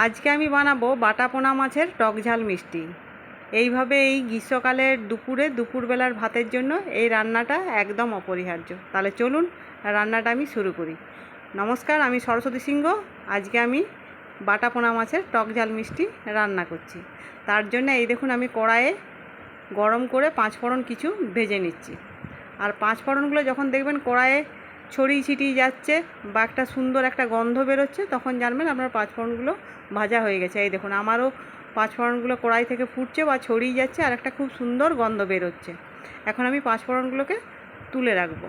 আজকে আমি বানাবো বাটা পোনা মাছের টক ঝাল মিষ্টি। এইভাবে এই গ্রীষ্মকালের দুপুরে, দুপুরবেলার ভাতের জন্য এই রান্নাটা একদম অপরিহার্য। তাহলে চলুন রান্নাটা আমি শুরু করি। নমস্কার, আমি সরস্বতী সিংহ। আজকে আমি বাটা পোনা মাছের টক ঝাল মিষ্টি রান্না করছি। তার জন্য এই দেখুন আমি কড়াইয়ে গরম করে পাঁচ ফোড়ন কিছু ভেজে নিচ্ছি। আর পাঁচ ফোড়নগুলো যখন দেখবেন কড়াইয়ে ছড়িয়ে ছিটিয়ে যাচ্ছে বা একটা সুন্দর একটা গন্ধ বেরোচ্ছে, তখন জানবেন আপনার পাঁচফোড়নগুলো ভাজা হয়ে গেছে। এই দেখুন, আমারও পাঁচফোড়নগুলো কড়াই থেকে ফুটছে বা ছড়িয়ে যাচ্ছে আর একটা খুব সুন্দর গন্ধ বেরোচ্ছে। এখন আমি পাঁচফোড়নগুলোকে তুলে রাখব।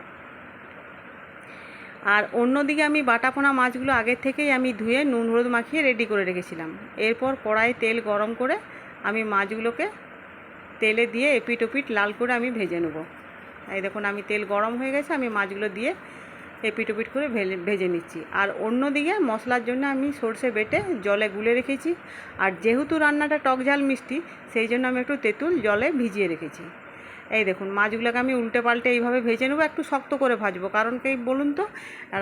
আর অন্যদিকে আমি বাটাপোনা মাছগুলো আগের থেকেই আমি ধুয়ে নুন হলুদ মাখিয়ে রেডি করে রেখেছিলাম। এরপর কড়াইয়ে তেল গরম করে আমি মাছগুলোকে তেলে দিয়ে এপিট ওপিট লাল করে আমি ভেজে নেব। এই দেখুন, আমি তেল গরম হয়ে গেছে, আমি মাছগুলো দিয়ে এপিট ওপিট করে ভেজে ভেজে নিচ্ছি। আর অন্যদিকে মশলার জন্য আমি সর্ষে বেটে জলে গুলে রেখেছি। আর যেহেতু রান্নাটা টক ঝাল মিষ্টি, সেই জন্য আমি একটু তেঁতুল জলে ভিজিয়ে রেখেছি। এই দেখুন, মাছগুলোকে আমি উল্টে পাল্টে এইভাবে ভেজে নেব, একটু শক্ত করে ভাজবো। কারণ কি বলুন তো,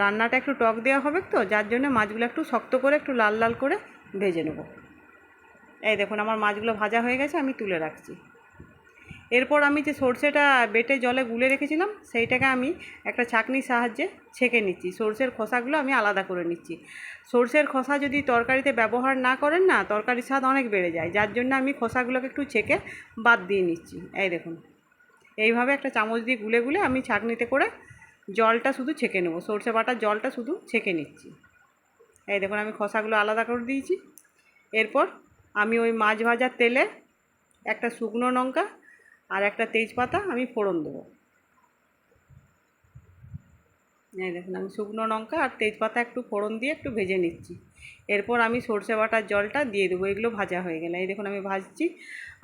রান্নাটা একটু টক দেওয়া হবে তো, যার জন্য মাছগুলো একটু শক্ত করে, একটু লাল লাল করে ভেজে নেব। এই দেখুন, আমার মাছগুলো ভাজা হয়ে গেছে, আমি তুলে রাখছি। এরপর আমি যে সর্ষেটা বেটে জলে গুলে রেখেছিলাম, সেইটাকে আমি একটা ছাঁকনির সাহায্যে ছেঁকে নিচ্ছি। সর্ষের খোসাগুলো আমি আলাদা করে নিচ্ছি। সর্ষের খোসা যদি তরকারিতে ব্যবহার না করেন না, তরকারির স্বাদ অনেক বেড়ে যায়। যার জন্য আমি খোসাগুলোকে একটু ছেঁকে বাদ দিয়ে নিচ্ছি। এই দেখুন, এইভাবে একটা চামচ দিয়ে গুলে গুলে আমি ছাঁকনিতে করে জলটা শুধু ছেঁকে নেব। সর্ষে বাটার জলটা শুধু ছেঁকে নিচ্ছি। এই দেখুন, আমি খোসাগুলো আলাদা করে দিয়েছি। এরপর আমি ওই মাছ ভাজার তেলে একটা শুকনো লঙ্কা আর একটা তেজপাতা আমি ফোড়ন দেবো। এই দেখুন, আমি শুকনো লঙ্কা আর তেজপাতা একটু ফোড়ন দিয়ে একটু ভেজে নিচ্ছি। এরপর আমি সর্ষে বাটার জলটা দিয়ে দেবো, এগুলো ভাজা হয়ে গেলে। এই দেখুন, আমি ভাজছি।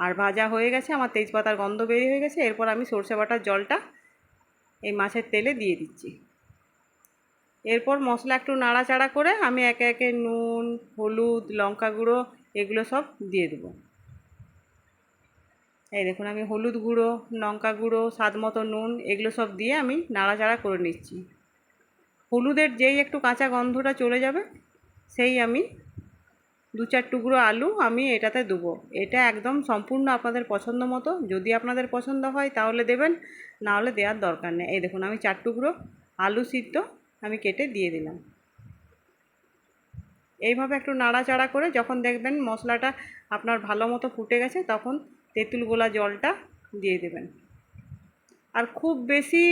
আর ভাজা হয়ে গেছে, আমার তেজপাতার গন্ধ বেরিয়ে হয়ে গেছে। এরপর আমি সর্ষে বাটার জলটা এই মাছের তেলে দিয়ে দিচ্ছি। এরপর মশলা একটু নাড়াচাড়া করে আমি একে একে নুন, হলুদ, লঙ্কা গুঁড়ো এগুলো সব দিয়ে দেবো। এই দেখুন, আমি হলুদ গুঁড়ো, লঙ্কা গুঁড়ো, স্বাদ মতো নুন, এগুলো সব দিয়ে আমি নাড়াচাড়া করে নিচ্ছি। হলুদের যেই একটু কাঁচা গন্ধটা চলে যাবে, সেই আমি দু চার টুকরো আলু আমি এটাতে দেবো। এটা একদম সম্পূর্ণ আপনাদের পছন্দ মতো, যদি আপনাদের পছন্দ হয় তাহলে দেবেন, না হলে দেওয়ার দরকার নেই। এই দেখুন, আমি চার টুকরো আলু সিদ্ধ আমি কেটে দিয়ে দিলাম। এইভাবে একটু নাড়াচাড়া করে যখন দেখবেন মশলাটা আপনার ভালো মতো ফুটে গেছে, তখন তেঁতুল গোলা জলটা দিয়ে দেবেন। আর খুব বেশি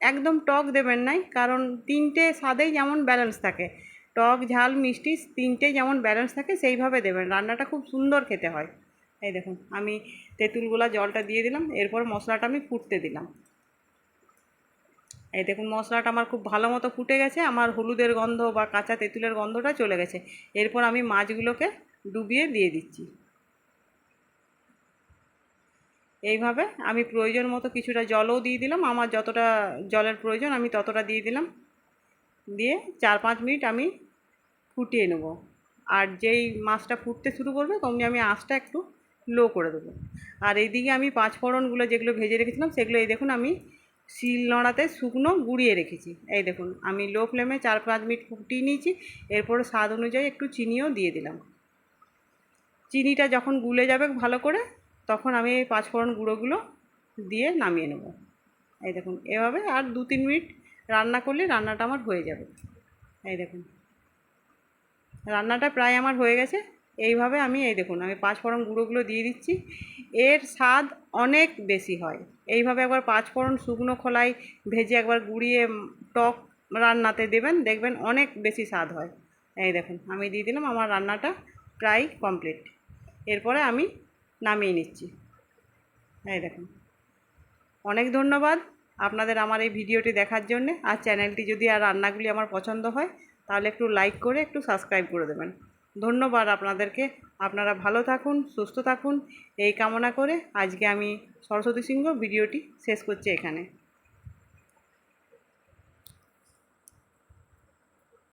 একদম টক দেবেন নাই, কারণ তিনটে স্বাদেই যেমন ব্যালেন্স থাকে। টক, ঝাল, মিষ্টি তিনটেই যেমন ব্যালেন্স থাকে, সেইভাবে দেবেন। রান্নাটা খুব সুন্দর খেতে হয়। এই দেখুন, আমি তেঁতুল গোলা জলটা দিয়ে দিলাম, এরপর মশলাটা আমি ফুটতে দিলাম। এই দেখুন, মশলাটা আমার খুব ভালো মতো ফুটে গেছে, আমার হলুদের গন্ধ বা কাঁচা তেঁতুলের গন্ধটা চলে গেছে। এরপর আমি মাছগুলোকে ডুবিয়ে দিয়ে দিচ্ছি। এইভাবে আমি প্রয়োজন মতো কিছুটা জলও দিয়ে দিলাম। আমার যতটা জলের প্রয়োজন আমি ততটা দিয়ে দিলাম। দিয়ে চার পাঁচ মিনিট আমি ফুটিয়ে নেব। আর যেই মাছটা ফুটতে শুরু করবে তমনি আমি আঁচটা একটু লো করে দেবো। আর এইদিকে আমি পাঁচ ফোড়নগুলো যেগুলো ভেজে রেখেছিলাম সেগুলো এই দেখুন আমি শিল নোড়াতে শুকনো গুঁড়িয়ে রেখেছি। এই দেখুন আমি লো ফ্লেমে চার পাঁচ মিনিট ফুটিয়ে নিয়েছি। এরপরে স্বাদ অনুযায়ী একটু চিনিও দিয়ে দিলাম। চিনিটা যখন গুলে যাবে ভালো করে তখন আমি এই পাঁচফোড়ন গুঁড়োগুলো দিয়ে নামিয়ে নেব। এই দেখুন, এভাবে আর দু তিন মিনিট রান্না করলে রান্নাটা আমার হয়ে যাবে। এই দেখুন, রান্নাটা প্রায় আমার হয়ে গেছে। এইভাবে আমি, এই দেখুন, আমি পাঁচফোড়ন গুঁড়োগুলো দিয়ে দিচ্ছি। এর স্বাদ অনেক বেশি হয়। এইভাবে একবার পাঁচফোড়ন শুকনো খোলায় ভেজে একবার গুঁড়িয়ে টক রান্নাতে দেবেন, দেখবেন অনেক বেশি স্বাদ হয়। এই দেখুন, আমি দিয়ে দিলাম, আমার রান্নাটা প্রায় কমপ্লিট। এরপরে আমি নামিয়ে নিচ্ছি। এই দেখুন। অনেক ধন্যবাদ আপনাদের আমার এই ভিডিওটি দেখার জন্যে। আর চ্যানেলটি যদি আর রান্নাগুলি আমার পছন্দ হয়, তাহলে একটু লাইক করে একটু সাবস্ক্রাইব করে দেবেন। ধন্যবাদ আপনাদেরকে। আপনারা ভালো থাকুন, সুস্থ থাকুন। এই কামনা করে আজকে আমি সরস্বতী সিংহ ভিডিওটি শেষ করছি এখানে।